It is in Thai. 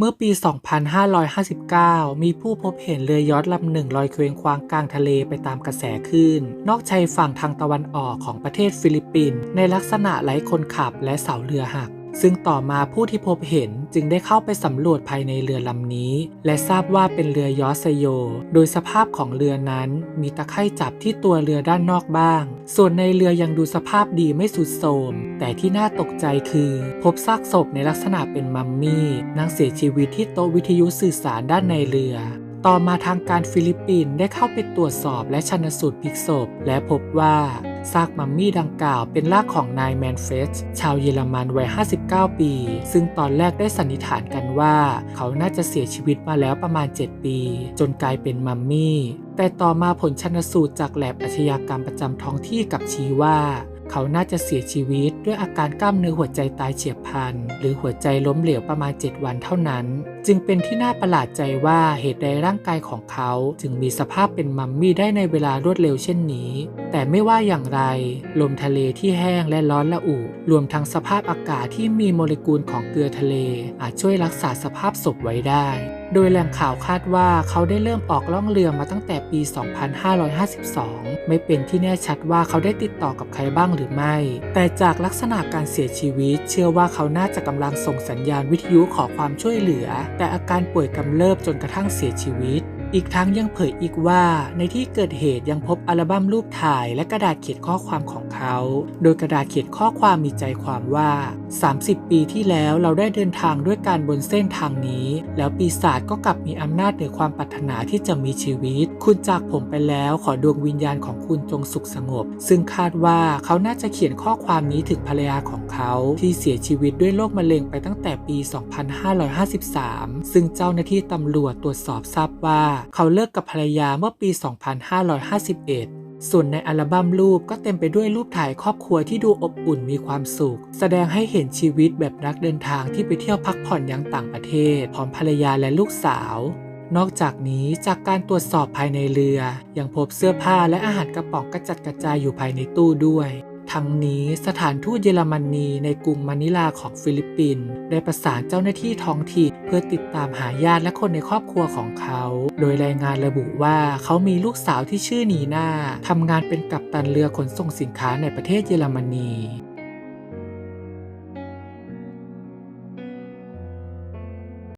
เมื่อปี 2559 มีผู้พบเห็นเรือยอทลำหนึ่งลอยเคว้งคว้างกลางทะเลไปตามกระแสคลื่น นอกชายฝั่งทางตะวันออกของประเทศฟิลิปปินส์ในลักษณะไร้คนขับและเสาเรือหัก ซึ่งต่อมาผู้ที่พบเห็นจึงได้เข้าไปสำรวจภายในเรือลำนี้ และทราบว่าเป็นเรือยอชต์ไซโย โดยสภาพของเรือนั้นมีตะไคร่จับที่ตัวเรือด้านนอกบ้าง ส่วนในเรือยังดูสภาพดีไม่สุดโทมแต่ที่น่าตกใจคือ พบซากศพในลักษณะเป็นมัมมี่นั่งเสียชีวิตที่โต๊ะวิทยุสื่อสารด้านในเรือต่อมาทางการฟิลิปปินส์ได้เข้าไปตรวจสอบและชันสูตรพลิกศพและพบว่า ซากมัมมี่ดังกล่าวเป็นร่างของนายแมนเฟสชาวเยอรมันวัย 59 ปี ซึ่งตอนแรกได้สันนิษฐานกันว่า เขาน่าจะเสียชีวิตมาแล้วประมาณ 7 ปี จนกลายเป็นมัมมี่ แต่ต่อมาผลชันสูตรจากแลบอาชญากรรมประจำท้องที่กับชี้ว่า เขาน่าจะเสียชีวิตด้วยอาการกล้ามเนื้อหัวใจตายเฉียบพลันหรือหัวใจล้มเหลวประมาณ 7 วันเท่านั้น จึงเป็นที่น่าประหลาดใจว่าเหตุใดร่างกายของเขาจึงมีสภาพเป็นมัมมี่ได้ในเวลารวดเร็วเช่นนี้ แต่ไม่ว่าอย่างไร ลมทะเลที่แห้งและร้อนละอุรวมทั้งสภาพอากาศที่มีโมเลกุลของเกลือทะเล อาจช่วยรักษาสภาพศพไว้ได้ โดยแหล่งข่าวคาดว่าเขาได้เริ่มออกล่องเรือมาตั้งแต่ปี 2552 ไม่เป็นที่แน่ชัดว่าเขาได้ติดต่อกับใครบ้างหรือไม่ แต่จากลักษณะการเสียชีวิต เชื่อว่าเขาน่าจะกำลังส่งสัญญาณวิทยุขอความช่วยเหลือแต่อาการป่วยกำเริบจนกระทั่งเสียชีวิต อีกทั้งยังเผยอีกว่าในที่เกิดเหตุยังพบอัลบั้มรูปถ่าย และกระดาษเขียนข้อความของเขา โดยกระดาษเขียนข้อความมีใจความว่า 30 ปีที่แล้วเราได้เดินทางด้วยการบนเส้นทางนี้ แล้วปีศาจก็กลับมีอำนาจเหนือความปรารถนาที่จะมีชีวิต คุณจากผมไปแล้วขอดวงวิญญาณของคุณจงสุขสงบ ซึ่งคาดว่าเขาน่าจะเขียนข้อความนี้ถึงภรรยาของเขาที่เสียชีวิตด้วยโรคมะเร็งไปตั้งแต่ปี 2553 ซึ่งเจ้าหน้าที่ตำรวจตรวจสอบทราบว่าเขาเลิกกับภรรยาเมื่อปี 2551 ส่วนในอัลบั้มรูปก็เต็มไปด้วยรูปถ่ายครอบครัวที่ดูอบอุ่นมีความสุข แสดงให้เห็นชีวิตแบบนักเดินทางที่ไปเที่ยวพักผ่อนยังต่างประเทศพร้อมภรรยาและลูกสาวนอกจากนี้จากการตรวจสอบภายในเรือ ยังพบเสื้อผ้าและอาหารกระป๋องกระจัดกระจายอยู่ภายในตู้ด้วย ทั้งนี้สถานทูตเยอรมนีในกรุงมะนิลาของฟิลิปปินส์ได้ประสานเจ้าหน้าที่ท้องถิ่นเพื่อติดตามหาญาติและคนในครอบครัวของเขา โดยรายงานระบุว่าเขามีลูกสาวที่ชื่อนีนาทำงานเป็นกัปตันเรือขนส่งสินค้าในประเทศเยอรมนี